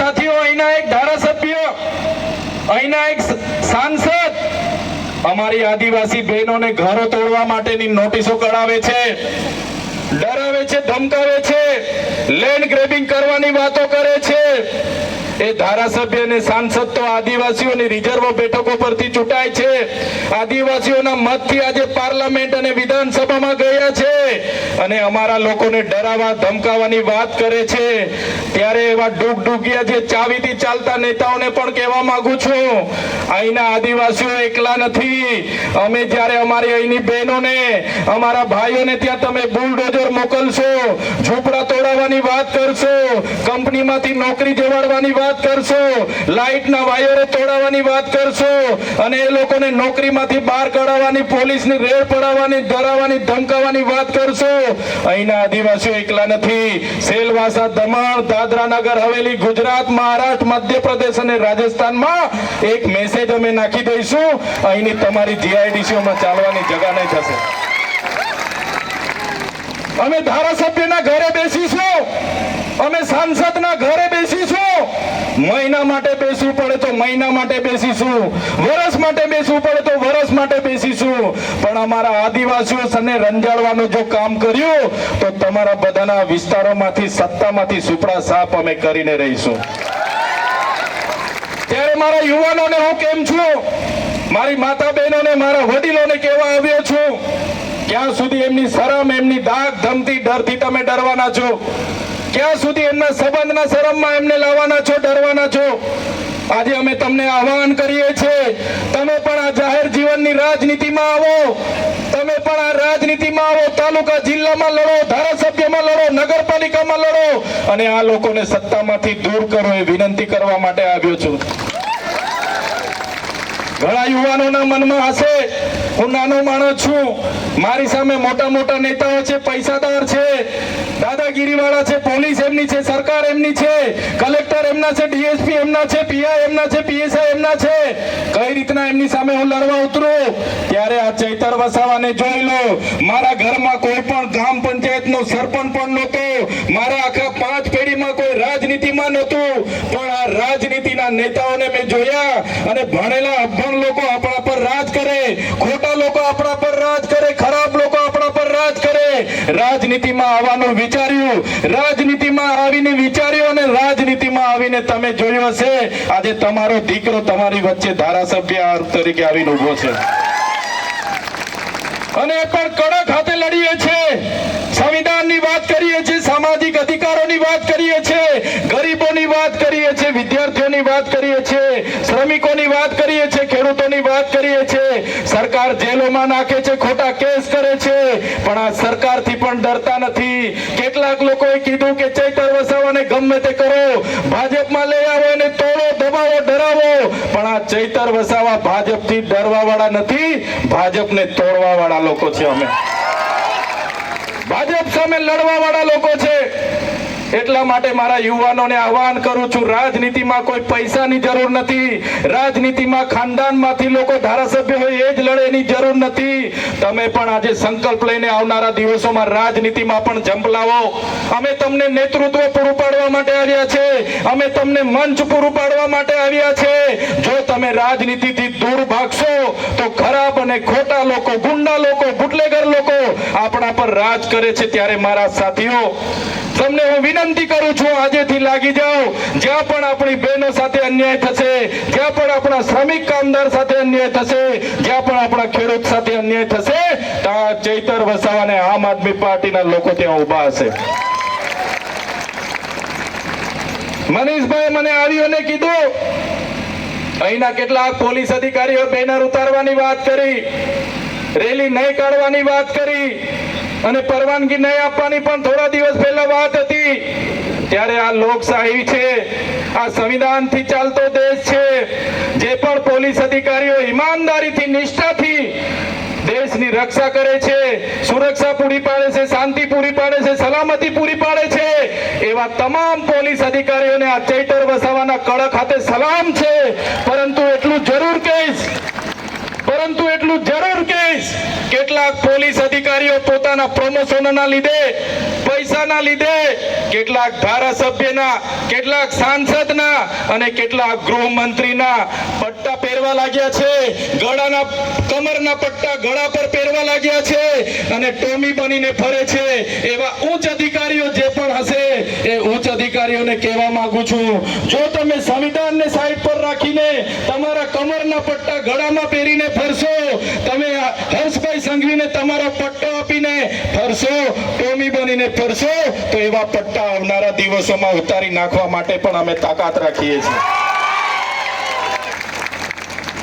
સાથીઓ, અહીંના એક ધારાસભ્ય, અહીંના એક સાંસદ અમારી આદિવાસી બહેનોને ઘરો તોડવા માટેની નોટિસો કઢાવે છે, ડરાવે છે, ધમકાવે છે, લેન્ડ ગ્રેબિંગ કરવાની વાતો કરે છે. એ ધારાસભ્ય અને સાંસદ તો પરથી ચૂંટાય છે. આદિવાસીઓના મતથી આજે પાર્લામેન્ટ અને વિધાનસભામાં ગયા છે. ધમકાવવાની વાત કરે છે. ત્યારે એવા ડૂગડૂગિયા જે ચાવીથી ચાલતા નેતાઓને પણ કહેવા માંગુ છું, અહીંના આદિવાસીઓ એકલા નથી. અમે જ્યારે અમારી અહીંની બહેનોને, અમારા ભાઈઓને ત્યાં તમે બુલડોઝર મોકલશો, ઝૂંપડા તોડાવવાની વાત કરશો, કંપનીમાંથી નોકરી જવાડવાની વાત કરશો, લાઇટના વાયરો તોડાવવાની વાત કરશો અને એ લોકોને નોકરીમાંથી બહાર કાઢવાની, પોલીસની રેડ પડાવવાની ધરાવવાની ધમકાવવાની વાત કરશો. અહીંના આદિવાસીઓ એકલા નથી. સેલવાસા, દમણ દાદરા નગર હવેલી, ગુજરાત, મહારાષ્ટ્ર, મધ્યપ્રદેશ અને રાજસ્થાનમાં એક મેસેજ અમે નાખી દઈશું. અહીંની તમારી જીઆઈડીસીઓમાં ચાલવાની જગા નહીં થશે. અમે ધારાસભ્યના ઘરે બેસીશું. અમે સાંસદના ઘરે બેસીશું. મહિના માટે બેસવું પડે તો મહિના માટે બેસીશું. વર્ષ માટે બેસવું પડે તો વર્ષ માટે બેસીશું. પણ અમારા આદિવાસીઓ સને રંજાડવાનું જો કામ કર્યું, તો તમારા બધાના વિસ્તારોમાંથી, સત્તામાંથી સુપડા સાફ અમે કરીને રહીશું. ત્યારે મારા યુવાનોને હું કેમ છું? મારી માતા બહેનોને મારા વડીલોને કહેવા આવ્યો છું, ક્યાં સુધી એમની શરમ, એમની દાગ ધમતી ડરથી તમે ડરવાના છો? ક્યાં સુધી એમના સંબંધના શરમમાં એમને લાવવાના છો, ડરવાના છો, આજે અમે તમને આહવાન કરીએ છીએ, તમે પણ આ જાહેર જીવનની રાજનીતિમાં આવો, તમે પણ આ રાજનીતિમાં આવો, તાલુકા જિલ્લામાં લડો, ધારાસભ્યમાં લડો, નગરપાલિકામાં લડો, અને આ લોકોને સત્તામાંથી દૂર કરો એ વિનંતી કરવા માટે આવ્યો છું. ઘણા યુવાનોના મનમાં હશે. હું નાનો માણસ છું. મારી સામે મોટા મોટા નેતાઓ છે, પૈસાદાર છે. દાદાગીરીવાળા છે, પોલીસ એમની છે, સરકાર એમની છે, કલેક્ટર એમના છે, ડીએસપી એમના છે, પીઆઈ એમના છે, પીએસઆઈ એમના છે. કઈ રીતના એમની સામે હું લડવા ઉતરું, ત્યારે આ ચૈતર વસાવાને જોઈ લો. મારા ઘરમાં કોઈ પણ ગ્રામ પંચાયતનો સરપંચ પણ નહોતો. મારા આખા પાંચ પેઢીમાં કોઈ રાજનીતિમાં નહોતું. પણ આ રાજનીતિના નેતાઓને મેં જોયા અને ભણેલા અભણ લોકો આપણા પર રાજ કરે ખોટા લોકો આપણા પર રાજ કરે ખરાબ લોકો આપણા પર રાજ કરે રાજનીતિમાં આવવાનું વિચાર્યું, રાજનીતિમાં આવીને વિચાર્યું અને રાજનીતિમાં આવીને તમે જોયું હશે. આજે તમારો દીકરો તમારી વચ્ચે ધારાસભ્ય તરીકે આવીને ઊભો છે. અને પણ કડક હાથે લડીએ છીએ. સંવિધાનની વાત કરીએ છીએ, સામાજિક અધિકારોની વાત કરીએ છીએ ગરીબોની વાત કરીએ છીએ વિદ્યાર્થીઓની વાત કરીએ છીએ, શ્રમિકોની વાત કરીએ છીએ, ખેડૂતોની વાત કરીએ છીએ. સરકાર જેલોમાં નાખે છે, ખોટા કેસ કરે છે. પણ આ સરકારથી પણ ડરતા નથી. કેટલાક લોકોએ કીધું કે ચૈતર વસાવાને ગમે તે કરો. ભાજપમાં લઈ આવો અને તોડો, દબાવો, ડરાવો. પણ આ ચૈતર વસાવા ભાજપથી ડરવા વાળા નથી. ભાજપને તોડવા વાળા લોકો છે અમે. ભાજપ સામે લડવા વાળા લોકો છે. એટલા માટે મારા યુવાનોને આહવાન કરું છું, રાજનીતિમાં કોઈ પૈસાની જરૂર નથી, રાજનીતિમાં ખાનદાનમાંથી લોકો ધારાસભ્ય હોય એ જ લડેની જરૂર નથી. તમે પણ આજે સંકલ્પ લઈને આવનારા દિવસોમાં રાજનીતિમાં પણ ઝંપલાવો અમે તમને નેતૃત્વ પૂરું પાડવા માટે આવ્યા છે. અમે તમને મંચ પૂરું પાડવા માટે આવ્યા છે. જો તમે રાજનીતિથી દૂર ભાગશો, તો ખરાબ અને ખોટા લોકો, ગુંડા લોકો, બુટલેગર લોકો આપણા પર રાજ કરે છે ત્યારે મારા સાથીઓ. તમને હું વિનંતી કરું છું, આજેથી લાગી જાઓ. જ્યાં પણ આપણી બહેનો સાથે અન્યાય થશે, જ્યાં પણ આપણા શ્રમિક કામદાર સાથે અન્યાય થશે, જ્યાં પણ આપણા ખેડૂત સાથે અન્યાય થશે ત્યાં ચૈતર વસાવાને આમ આદમી પાર્ટીના લોકો ત્યાં ઊભા હશે. મનીષભાઈ, મને આવ્યું કીધું, અહીંના કેટલાક પોલીસ અધિકારીઓ બેનર ઉતારવાની વાત કરી, રેલી નહીં કાઢવાની વાત કરી, અને પરવાનગી નહીં આપવાની પણ થોડા દિવસ પહેલા વાત હતી. આ લોકશાહી છે, આ સંવિધાનથી ચાલતો દેશ છે, જે પણ પોલીસ અધિકારીઓ ઈમાનદારીથી, નિષ્ઠાથી દેશની રક્ષા કરે છે, સુરક્ષા પૂરી પાડે છે, શાંતિ પૂરી પાડે છે, સલામતી પૂરી પાડે છે, એવા તમામ પોલીસ અધિકારીઓને આ ચૈતર વસાવાના કડક હાથે સલામ છે. પરંતુ એટલું જરૂર કહીશ, પરંતુ એટલું જરૂર કેટલાક પોલીસ અધિકારીઓ પોતાના પ્રમોશનના લીધે, પૈસાના લીધે, કેટલાક ધારાસભ્યના, કેટલાક સાંસદના અને કેટલાક ગૃહમંત્રીના પટ્ટા પહેરવા લાગ્યા છે. ગળાના, કમરના પટ્ટા ગળા પર પહેરવા લાગ્યા છે અને ટોમી બનીને ફરે છે. એવા ઉચ્ચ અધિકારીઓ જે પણ હશે, એ ઉચ્ચ અધિકારીઓને કહેવા માંગુ છું. જો તમે સંવિધાનને સાઈડ પર રાખીને તમારા કમરના પટ્ટા ગળામાં પહેરીને ફરશો સંઘવીને તમારો પટ્ટો આપીને ફરશો, ટોમી બનીને ફરશો, તો એવા પટ્ટા આવનારા દિવસોમાં ઉતારી નાખવા માટે પણ અમે તાકાત રાખીએ છીએ.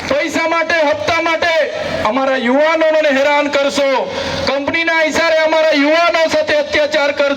પૈસા માટે, હપ્તા માટે અમારા યુવાનોને હેરાન કરશો. કંપનીના ઇશારે અમારા યુવાનો સાથે અત્યાચાર કરશો.